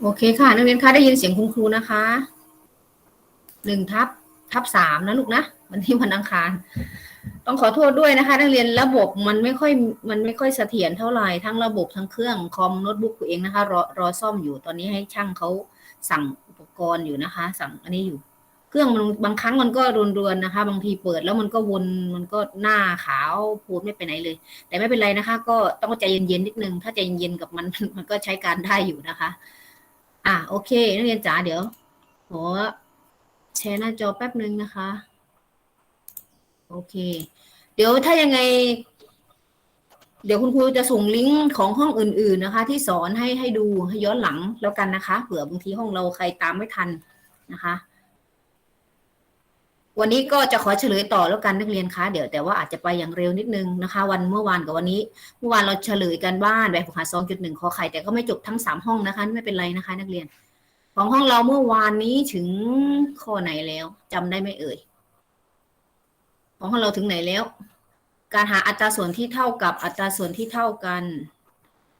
โอเคคค่ะ นักเรียนคะได้ยินเสียงคุณครูนะคะหนึ่งทับทับสามนะลูกนะวันที่วันอังคาร ต้องขอโทษด้วยนะคะ นักเรียนระบบมันไม่ค่อยมันไม่ค่อยเสถียรเท่าไหร่ทั้งระบบทั้งเครื่องคอมโน้ตบุ๊กตัวเองนะคะรอรอซ่อมอยู่ตอนนี้ให้ช่างเขาสั่งอุปกรณ์อยู่นะคะ สั่งอันนี้อยู่ เครื่องมันบางครั้งมันก็รวนๆนะคะ บางทีเปิดแล้วมันก็วนมันก็หน้าขาวพูดไม่ไปไหนเลย แต่ไม่เป็นไรนะคะ ก็ต้องใจเย็นๆนิดนึง ถ้าใจเย็นๆกับมันมันก็ใช้การได้อยู่นะคะ อะโอเค นักเรียนจ๋าเดี๋ยวขอแชร์หน้าจอแป๊บนึงนะคะ โอเค เดี๋ยวถ้ายังไง เดี๋ยวคุณครูจะส่งลิงก์ของห้องอื่น ๆนะคะ ที่สอนให้ให้ดูให้ย้อนหลังแล้วกันนะคะ เผื่อบางทีห้องเราใครตามไม่ทันนะคะ วันนี้ก็จะขอเฉลยต่อแล้วกันนักเรียนคะเดี๋ยวแต่ว่าอาจจะไปอย่างเร็วนิดนึงนะคะ วันเมื่อวานกับวันนี้ เมื่อวานเราเฉลยกันบ้านแบบฝึกหัดสองจุดหนึ่งขอไข่แต่ก็ไม่จบทั้งสามห้องนะคะไม่เป็นไรนะคะ นักเรียน ของห้องเราเมื่อวานนี้ถึงข้อไหนแล้วจำได้ไหมเอ่ย ของห้องเราถึงไหนแล้ว การหาอัตราส่วนที่เท่ากับอัตราส่วนที่เท่ากัน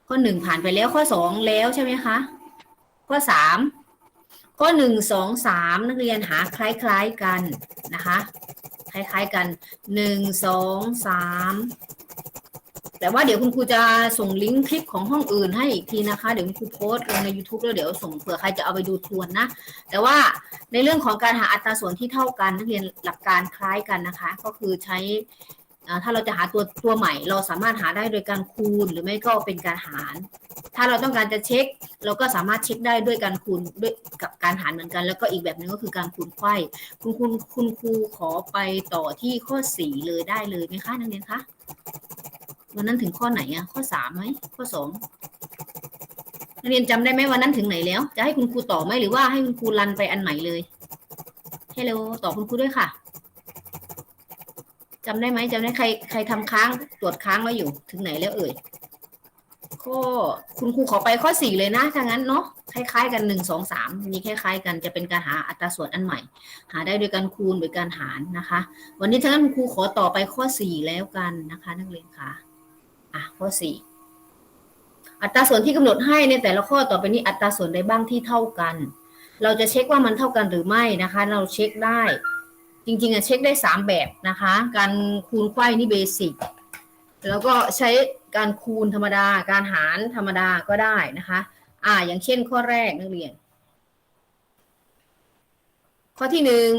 ข้อหนึ่งผ่านไปแล้วข้อสองแล้วใช่ไหมคะ ข้อสาม ข้อหนึ่งสองสามนักเรียนหาคล้ายๆกันนะคะ คล้ายๆกันหนึ่งสองสามแต่ว่าเดี๋ยวคุณครูจะส่งลิงก์คลิปของห้องอื่นให้อีกทีนะคะ เดี๋ยวคุณครูโพสต์ลงใน YouTube แล้วเดี๋ยวส่งเผื่อใครจะเอาไปดูทวนนะ แต่ว่าในเรื่องของการหาอัตราส่วนที่เท่ากัน นักเรียนหลักการคล้ายกันนะคะ ก็คือใช้ถ้าเราจะหาตัวตัวใหม่ เราสามารถหาได้โดยการคูณหรือไม่ก็เป็นการหาร ถ้าเราต้องการจะเช็ค เราก็สามารถเช็คได้ด้วยการคูณด้วยกับการหารเหมือนกัน แล้วก็อีกแบบหนึงก็คือการคูณไขว้คุณคุณคุณครูขอไปต่อที่ข้อสี่เลยได้เลยไหมคะนักเรียนคะวันนั้นถึงข้อไหนอะข้อสามไหมข้อสองนักเรียนจำได้ไหมวันนั้นถึงไหนแล้ว จะให้คุณครูต่อไหมหรือว่าให้คุณครูรันไปอันใหม่เลยเฮลโลต่อคุณครูด้วยค่ะจำได้ไหมจำได้ใครใครทำค้างตรวจค้างไว้อยู่ ถึงไหนแล้วเอ่ย ข้อคุณครูขอไปข้อสี่เลยนะถ้างั้นเนาะคล้ายๆ กันหนึ่งสองสามมีคล้าย ๆ กันจะเป็นการหาอัตราส่วนอันใหม่ หาได้โดยการคูณโดยการหารนะคะ วันนี้ถ้างั้นคุณครูขอต่อไปข้อสี่แล้วกันนะคะ นักเรียนคะอะข้อสี่อัตราส่วนที่กำหนดให้ในแต่ละข้อต่อไปนี้อัตราส่วนใดบ้างที่เท่ากัน เราจะเช็คว่ามันเท่ากันหรือไม่นะคะ เราเช็คได้ จริงๆอะเช็คได้สามแบบนะคะ การคูณไขว้นี่เบสิกแล้วก็ใช้ การคูณธรรมดา การหารธรรมดาก็ได้นะคะ อ่า อย่างเช่นข้อแรกนักเรียน ข้อที่หนึ่ง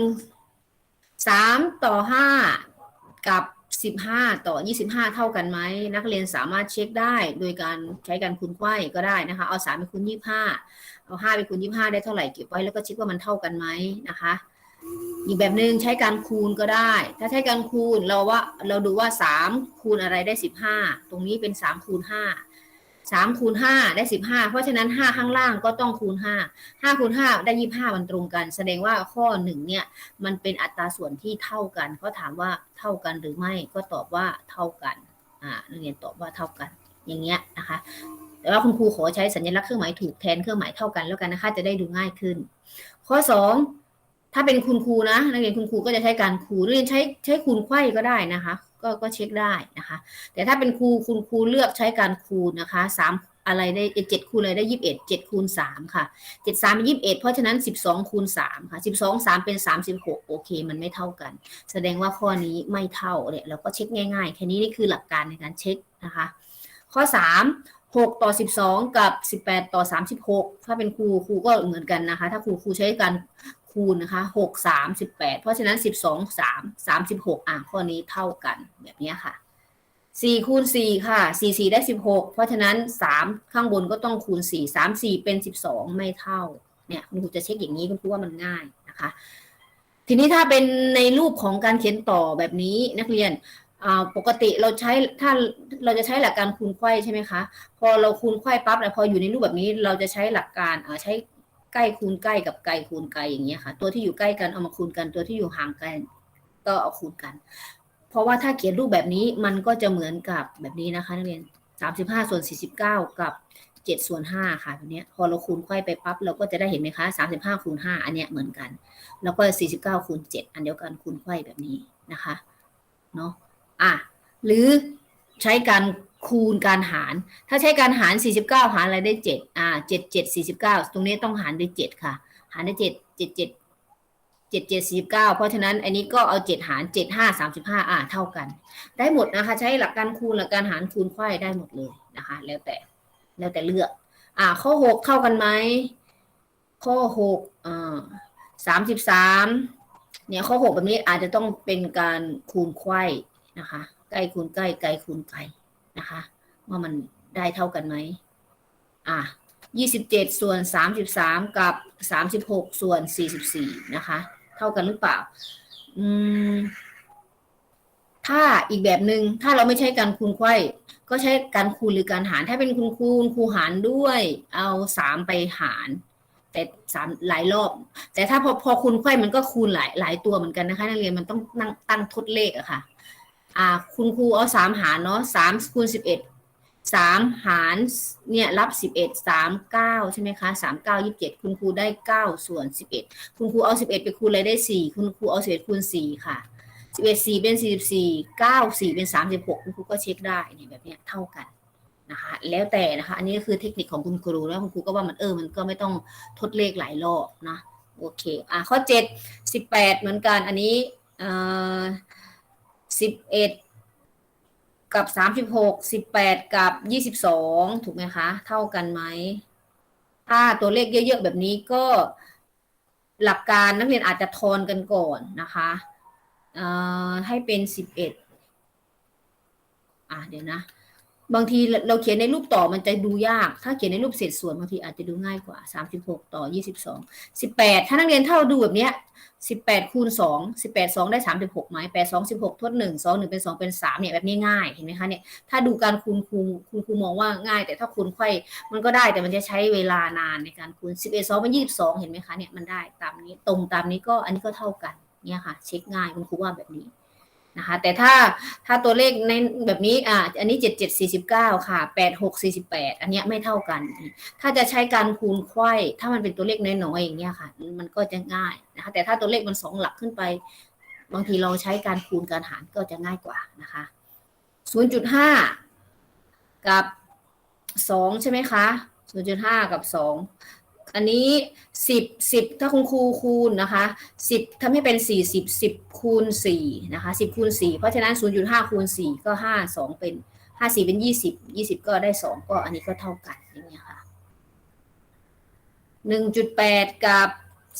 สามต่อห้ากับสิบห้าต่อยี่สิบห้าเท่ากันไหม นักเรียนสามารถเช็คได้โดยการใช้การคูณไขว้ก็ได้นะคะ เอาสามไปคูณยี่ห้าเอาห้าไปคูณยี่ห้าได้เท่าไหร่เก็บไว้แล้วก็เช็คว่ามันเท่ากันไหมนะคะ อีกแบบหนึ่งใช้การคูณก็ได้ ถ้าใช้การคูณเราว่าเราดูว่าสามคูณอะไรได้สิบห้าตรงนี้เป็นสามคูณห้าสามคูณห้าได้สิบห้าเพราะฉะนั้นห้าข้างล่างก็ต้องคูณห้าห้าคูณห้าได้ยี่ห้ามันตรงกัน แสดงว่าข้อหนึ่งเนี่ย มันเป็นอัตราส่วนที่เท่ากันเขาถามว่าเท่ากันหรือไม่ก็ตอบว่าเท่ากันอ่านักเรียนตอบว่าเท่ากันอย่างเงี้ยนะคะแต่ว่าคุณครูขอใช้สัญลักษณ์เครื่องหมายถูกแทนเครื่องหมายเท่ากันแล้วกันนะคะ จะได้ดูง่ายขึ้น ข้อสอง ถ้าเป็นคุณครูนะนักเรียนคุณครูก็จะใช้การคูณนักเรียนใช้ใช้คูณไข้ก็ได้นะคะ ก็ก็เช็คได้นะคะ แต่ถ้าเป็นครูคุณครูเลือกใช้การคูณนะคะสามอะไรได้เจ็ดคูณอะไรได้ยี่สิบเอ็ดเจ็ดคูณสามค่ะเจ็ดสามเป็นยี่สิบเอ็ดเพราะฉะนั้นสิบสองคูณสามค่ะสิบสองสามเป็นสามสิบหกโอเค มันไม่เท่ากัน แสดงว่าข้อนี้ไม่เท่าเนี่ยเราก็เช็คง่ายๆ แค่นี้นี่คือหลักการในการเช็คนะคะ ข้อสามหกต่อสิบสองกับสิบแปดต่อสามสิบหกถ้าเป็นครูครูก็เหมือนกันนะคะ ถ้าครูครูใช้การ คูณนะคะหกสามสิบแปดเพราะฉะนั้นสิบสองสามสามสิบหกอะข้อนี้เท่ากันแบบนี้ค่ะสี่คูณสี่ค่ะสี่สี่ได้สิบหกเพราะฉะนั้นสามข้างบนก็ต้องคูณสี่สามสี่เป็นสิบสองไม่เท่า เนี่ยคุณครูจะเช็คอย่างนี้คุณครูว่ามันง่ายนะคะ ทีนี้ถ้าเป็นในรูปของการเขียนต่อแบบนี้นักเรียนอ่าปกติเราใช้ถ้าเราจะใช้หลักการคูณไขว้ใช่ไหมคะ พอเราคูณไขว้ปั๊บแล้วพออยู่ในรูปแบบนี้เราจะใช้หลักการอ่าใช้ ใกล้คูณใกล้กับไกลคูณไกลอย่างเงี้ยค่ะ ตัวที่อยู่ใกล้กันเอามาคูณกัน ตัวที่อยู่ห่างกันก็เอาคูณกัน เพราะว่าถ้าเขียนรูปแบบนี้มันก็จะเหมือนกับแบบนี้นะคะนักเรียนสามสิบห้าส่วนสี่สิบเก้ากับเจ็ดส่วนห้าค่ะแบบเนี้ยพอเราคูณไขว้ไปปั๊บเราก็จะได้เห็นไหมคะสามสิบห้าคูณห้าอันเนี้ยเหมือนกัน แล้วก็สี่สิบเก้าคูณเจ็ดอันเดียวกันคูณไขว้แบบนี้นะคะเนาะอะหรือใช้การ คูณการหาร ถ้าใช้การหาร 49 หารอะไรได้ 7 อ่า 7 7 49 ตรงนี้ต้องหารด้วย 7 ค่ะ หารด้วย 7 7 7 7 7 49 เพราะฉะนั้นอันนี้ก็เอา 7 หาร 7 5 35 อ่า เท่ากัน ได้หมดนะคะ ใช้หลักการคูณหลักการหารคูณไขว้ได้หมดเลยนะคะ แล้วแต่ แล้วแต่เลือก อ่า ข้อ 6เข้ากันไหม ข้อ6อ่า33 เนี่ย ข้อ 6 แบบนี้อาจจะต้องเป็นการคูณไขว้นะคะ ใกล้คูณใกล้ไกลคูณไกล นะคะ ว่ามันได้เท่ากันไหมอะยี่สิบเจ็ดส่วนสามสิบสามกับสามสิบหกส่วนสี่สิบสี่นะคะ เท่ากันหรือเปล่า อืม ถ้าอีกแบบหนึง่งถ้าเราไม่ใช้การคูณไข้ก็ใช้การคูณหรือการหาร ถ้าเป็นคุณคูณคูหารด้วย เอาสามไปหารแต่สามหลายรอบ แต่ถ้าพอพอคูณไข้มันก็คูณหลายหลายตัวเหมือนกันนะคะ นักเรียนมันต้องนั่งตั้งทดเลขอะค่ะ อ่าคุณครูเอาสามหารเนาะสามคูณสิบเอ็ดสามหารเนี่ยรับสิบเอ็ดสามเก้าใช่ไหมคะสามเก้ายี่สิบเจ็ดคุณครูได้เก้าส่วนสิบเอ็ดคุณครูเอาสิบเอ็ดไปคูณอะไรได้สี่คุณครูเอาสิบเอ็ดคูณสี่ค่ะสิบเอ็ดสี่เป็นสี่สิบสี่เก้าสี่เป็นสามสิบหกคุณครูก็เช็คได้เนี่ยแบบเนี้ยเท่ากันนะคะแล้วแต่นะคะอันนี้ก็คือเทคนิคของคุณครูแล้วคุณครูก็ว่ามันเออมันก็ไม่ต้องทดเลขหลายรอบนะโอเคอะข้อเจ็ดสิบแปดเหมือนกันอันนี้เอ่อ สิบเอ็ดกับสามสิบหกสิบแปดกับยี่สิบสองถูกไหมคะ เท่ากันไหม ถ้าตัวเลขเยอะๆแบบนี้ก็หลักการนักเรียนอาจจะทอนกันก่อนนะคะให้เป็นสิบเอ็ดอะเดี๋ยวนะ บางทีเราเขียนในรูปต่อมันจะดูยาก ถ้าเขียนในรูปเศษส่วนบางทีอาจจะดูง่ายกว่าสามสิบหกต่อยี่สิบสองสิบแปดถ้านักเรียนเท่าดูแบบเนี้ยสิบแปดคูณสองสิบแปดสองได้สามสิบหกไหมแปดสองสิบหกทดหนึ่งสองหนึ่งเป็นสองเป็นสามเนี่ยแบบนี้ง่ายเห็นไหมคะเนี่ยถ้าดูการคูณคูณคูณคูณมองว่าง่าย แต่ถ้าคูณไขว้มันก็ได้แต่มันจะใช้เวลานานในการคูณสิบเอ็ดสองเป็นยี่สิบสองเห็นไหมคะเนี่ยมันได้ตามนี้ตรงตามนี้ก็อันนี้ก็เท่ากันเนี่ยค่ะ เช็คง่ายคุณครูว่าแบบนี้ นะคะแต่ถ้าถ้าตัวเลขในแบบนี้อ่าอันนี้เจ็ดเจ็ดสี่สิบเก้าค่ะแปดหกสี่สิบแปดอันเนี้ยไม่เท่ากัน ถ้าจะใช้การคูณไขว้ ถ้ามันเป็นตัวเลขน้อยๆอย่างเงี้ยค่ะ มันก็จะง่ายนะคะแต่ถ้าตัวเลขมันสองหลักขึ้นไป บางทีเราใช้การคูณการหารก็จะง่ายกว่านะคะ0.5 กับ 2 ใช่ไหมคะ0.5 กับ 2 อันนี้10 10ถ้าคุณครูคูณนะคะ10ทำให้เป็น40 10คูณ4นะคะ10คูณ4เพราะฉะนั้น0.5คูณ4ก็5 2เป็น5 4เป็น20 20ก็ได้2ก็อันนี้ก็เท่ากันอย่างเงี้ยค่ะ1.8กับ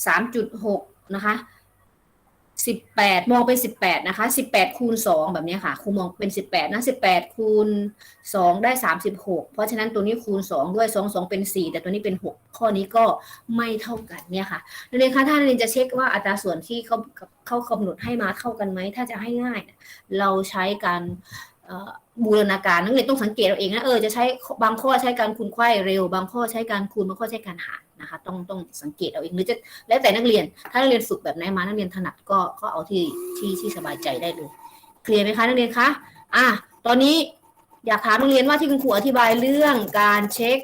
3.6นะคะ 18มองเป็น18นะคะ18คูณ2แบบนี้ค่ะครูมองเป็น18นะ18คูณ2ได้36เพราะฉะนั้นตัวนี้คูณ2ด้วย2 2เป็น4แต่ตัวนี้เป็น6ข้อนี้ก็ไม่เท่ากันเนี่ยค่ะนักเรียนคะถ้านักเรียนจะเช็คว่าอัตราส่วนที่เขาเขากำหนดให้มาเท่ากันไหมถ้าจะให้ง่าย เราใช้การบูรณาการนักเรียนต้องสังเกตเอาเองนะเออจะใช้บางข้อใช้การคูณไขว้เร็ว บางข้อใช้การคูณบางข้อใช้การหาร นะคะ ต้องต้องสังเกตเอาเองหรือจะแล้วแต่นักเรียน ถ้านักเรียนฝึกแบบไหนมานักเรียนถนัดก็ก็เอาที่ที่ที่สบายใจได้เลยเคลียร์ไหมคะนักเรียนคะอะตอนนี้อยากถามนักเรียนว่าที่คุณครูอธิบายเรื่องการเช็ค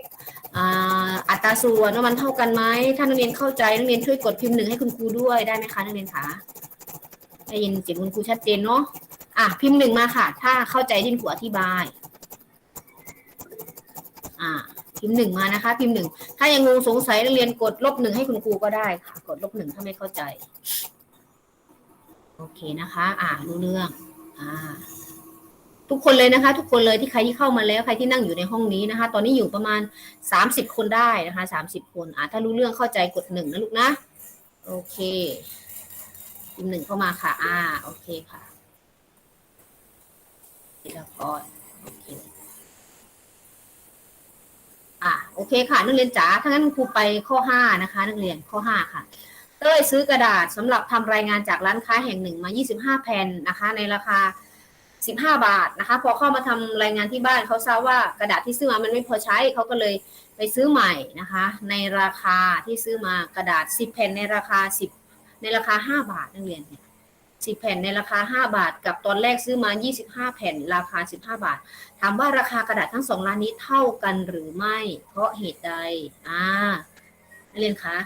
อัตราส่วนว่ามันเท่ากันไหมถ้านักเรียนเข้าใจนักเรียนช่วยกดพิมพ์หนึ่งให้คุณครูด้วยได้ไหมคะนักเรียนคะได้ยินเสียงคุณครูชัดเจนเนาะอะพิมพ์หนึ่งมาค่ะ ถ้าเข้าใจที่คุณครูอธิบาย อ่า พิมพ์หนึ่งมานะคะ พิมพ์หนึ่งถ้ายังงงสงสัยนักเรียนกดลบหนึ่งให้คุณครูก็ได้ค่ะ กดลบหนึ่งถ้าไม่เข้าใจ โอเคนะคะ อ่ารู้เรื่อง อ่า ทุกคนเลยนะคะ ทุกคนเลยที่ใครที่เข้ามาแล้วใครที่นั่งอยู่ในห้องนี้นะคะ ตอนนี้อยู่ประมาณสามสิบคนได้นะคะสามสิบคน อ่าถ้ารู้เรื่องเข้าใจกดหนึ่งนะลูกนะโอเคพิมพ์หนึ่งเข้ามาค่ะ อ่า โอเคค่ะธีรพรโอเค อะ โอเคค่ะ นักเรียนจ๋าถ้างั้นครูไปข้อห้านะคะ นักเรียนข้อห้าค่ะ เต้ยซื้อกระดาษสำหรับทำรายงานจากร้านค้าแห่งหนึ่งมา 25 แผ่นนะคะ ในราคา 15 บาทนะคะ พอเข้ามาทำรายงานที่บ้านเขาทราบว่ากระดาษที่ซื้อมามันไม่พอใช้เขาก็เลยไปซื้อใหม่นะคะ ในราคาที่ซื้อมากระดาษ 10 แผ่นในราคา 10 ในราคา 5 บาทนักเรียนเนี่ย 10แผ่นในราคา5บาท กับตอนแรกซื้อมา25แผ่นราคา15บาท ถามว่าราคากระดาษทั้งสองร้านนี้เท่ากันหรือไม่ เพราะเหตุใดอ่านักเรียนคะ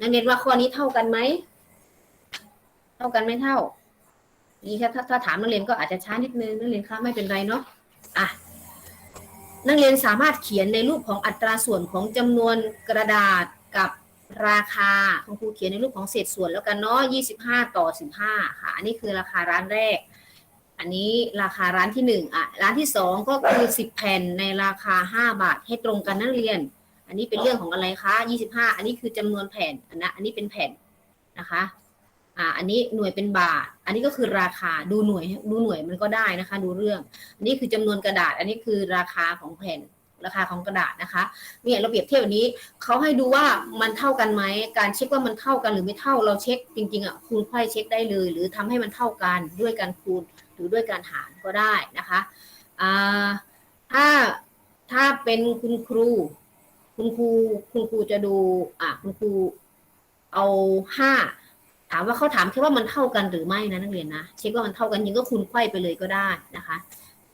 นักเรียนว่าข้อนี้เท่ากันไหมเท่ากันไม่เท่านี่ถ้าถ้าถ้าถามนักเรียนก็อาจจะช้านิดนึงนักเรียนคะไม่เป็นไรเนาะอะนักเรียนสามารถเขียนในรูปของอัตราส่วนของจำนวนกระดาษกับ ราคาคุณครูเขียนในรูปของเศษส่วนแล้วกันเนาะ25 ต่อ 15 ค่ะ อันนี้คือราคาร้านแรก อันนี้ราคาร้านที่หนึ่งอะ ร้านที่สองก็คือ 10 แผ่นในราคา 5 บาทให้ตรงกันนักเรียน อันนี้เป็นเรื่องของอะไรคะ 25 อันนี้คือจำนวนแผ่นอันนะอันนี้เป็นแผ่นนะคะอ่าอันนี้หน่วยเป็นบาท อันนี้ก็คือราคาดูหน่วยดูหน่วยมันก็ได้นะคะ ดูเรื่อง อันนี้คือจำนวนกระดาษ อันนี้คือราคาของแผ่น ราคาของกระดาษนะคะเนี่ยเราเปรียบเทียบแบบนี้เขาให้ดูว่ามันเท่ากันไหมการเช็คว่ามันเท่ากันหรือไม่เท่าเราเช็คจริงๆอะคูณไขว้เช็คได้เลย หรือทำให้มันเท่ากันด้วยการคูณหรือด้วยการหารก็ได้นะคะอ่าถ้าถ้าเป็นคุณครู คุณครูคุณครูจะดูอะคุณครูเอาห้าถามว่าเขาถามแค่ว่ามันเท่ากันหรือไม่นะนักเรียนนะเช็คว่ามันเท่ากันจริงก็คูณไขว้ไปเลยก็ได้นะคะ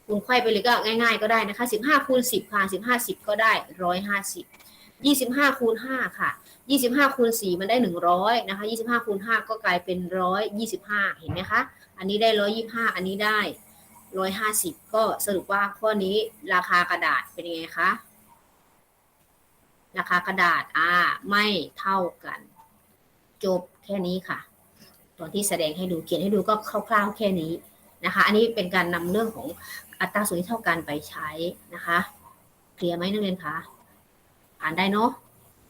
คูณไขว้ไปเลยก็ง่าย ๆ ก็ได้นะคะสิบห้าคูณสิบค่ะสิบห้าสิบก็ได้ร้อยห้าสิบยี่สิบห้าคูณห้าค่ะยี่สิบห้าคูณสี่มันได้หนึ่งร้อยนะคะยี่สิบห้าคูณห้าก็กลายเป็นร้อยยี่สิบห้าเห็นไหมคะอันนี้ได้ร้อยยี่ห้าอันนี้ได้ร้อยห้าสิบก็สรุปว่าข้อนี้ราคากระดาษเป็นยังไงคะราคากระดาษอ่าไม่เท่ากัน จบแค่นี้ค่ะตอนที่แสดงให้ดูเขียนให้ดูก็คร่าวๆแค่นี้นะคะ อันนี้เป็นการนำเรื่องของ อัตราส่วนที่เท่ากันไปใช้นะคะเคลียร์ไหมนักเรียนคะอ่านได้เนาะ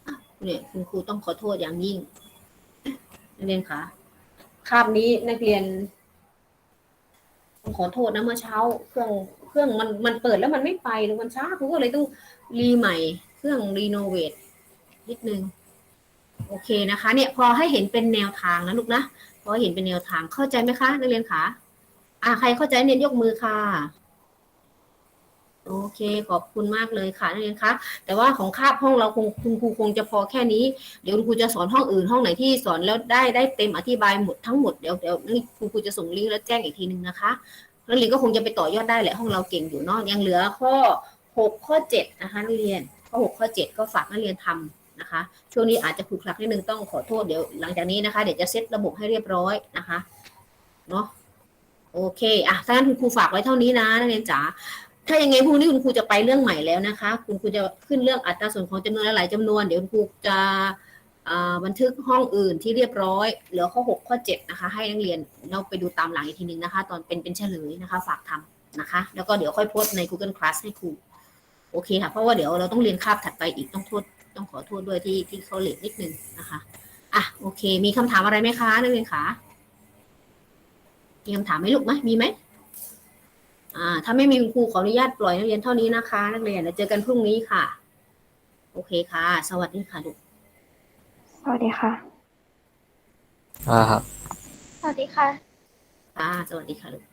อะเนี่ยคุณครูต้องขอโทษอย่างยิ่งนักเรียนคะคาบนี้นักเรียนต้องขอโทษนะเมื่อเช้า เครื่องเครื่องมันมันเปิดแล้วมันไม่ไปหรือมันช้าครูก็เลยต้องรีใหม่ เครื่องรีโนเวทนิดนึงโอเคนะคะ เนี่ยพอให้เห็นเป็นแนวทางนะลูกนะพอเห็นเป็นแนวทางเข้าใจไหมคะนักเรียนคะอ่าใครเข้าใจเรียนยกมือค่ะ โอเค ขอบคุณมากเลยค่ะนักเรียนคะ แต่ว่าของคาบห้องเราคงคุณครูคงจะพอแค่นี้ เดี๋ยวครูจะสอนห้องอื่นห้องไหนที่สอนแล้วได้ได้เต็มอธิบายหมดทั้งหมดเดี๋ยวเดี๋ยวนี่คุณครูจะส่งลิงก์แล้วแจ้งอีกทีหนึ่งนะคะนักเรียนก็คงจะไปต่อยอดได้แหละห้องเราเก่งอยู่เนาะยังเหลือข้อหกข้อเจ็ดนะคะนักเรียนข้อหกข้อเจ็ดก็ฝากนักเรียนทำนะคะ ช่วงนี้อาจจะขลุกคลักนิดนึงต้องขอโทษเดี๋ยวหลังจากนี้นะคะ เดี๋ยวจะเซตระบบให้เรียบร้อยนะคะเนาะโอเคอะถ้างั้นคุณครูฝากไว้เท่านี้นะนักเรียนจ๋า ถ้ายังไงพรุ่งนี้คุณครูจะไปเรื่องใหม่แล้วนะคะ คุณครูจะขึ้นเรื่องอัตราส่วนของจำนวนหลายจำนวน เดี๋ยวคุณครูจะบันทึกห้องอื่นที่เรียบร้อย เหลือข้อ 6 ข้อ 7 นะคะ ให้นักเรียนเราไปดูตามหลังอีกทีหนึ่งนะคะ ตอนเป็นเป็นเฉลยนะคะ ฝากทำนะคะ แล้วก็เดี๋ยวค่อยโพสใน Google Class ให้ครู โอเคค่ะ เพราะว่าเดี๋ยวเราต้องเรียนคาบถัดไปอีกต้องโทษต้องขอโทษด้วยที่ที่เขาเลทนิดนึงนะคะอะโอเค มีคำถามอะไรไหมคะนักเรียนคะมีคำถามไหมลูกไหมมีไหม อ่าถ้าไม่มีคุณครูขออนุญาตปล่อยนักเรียนเท่านี้นะคะ นักเรียนเดี๋ยวเจอกันพรุ่งนี้ค่ะ โอเคค่ะ สวัสดีค่ะลูกสวัสดีค่ะ อ่าครับ สวัสดีค่ะ ค่ะ สวัสดีค่ะลูก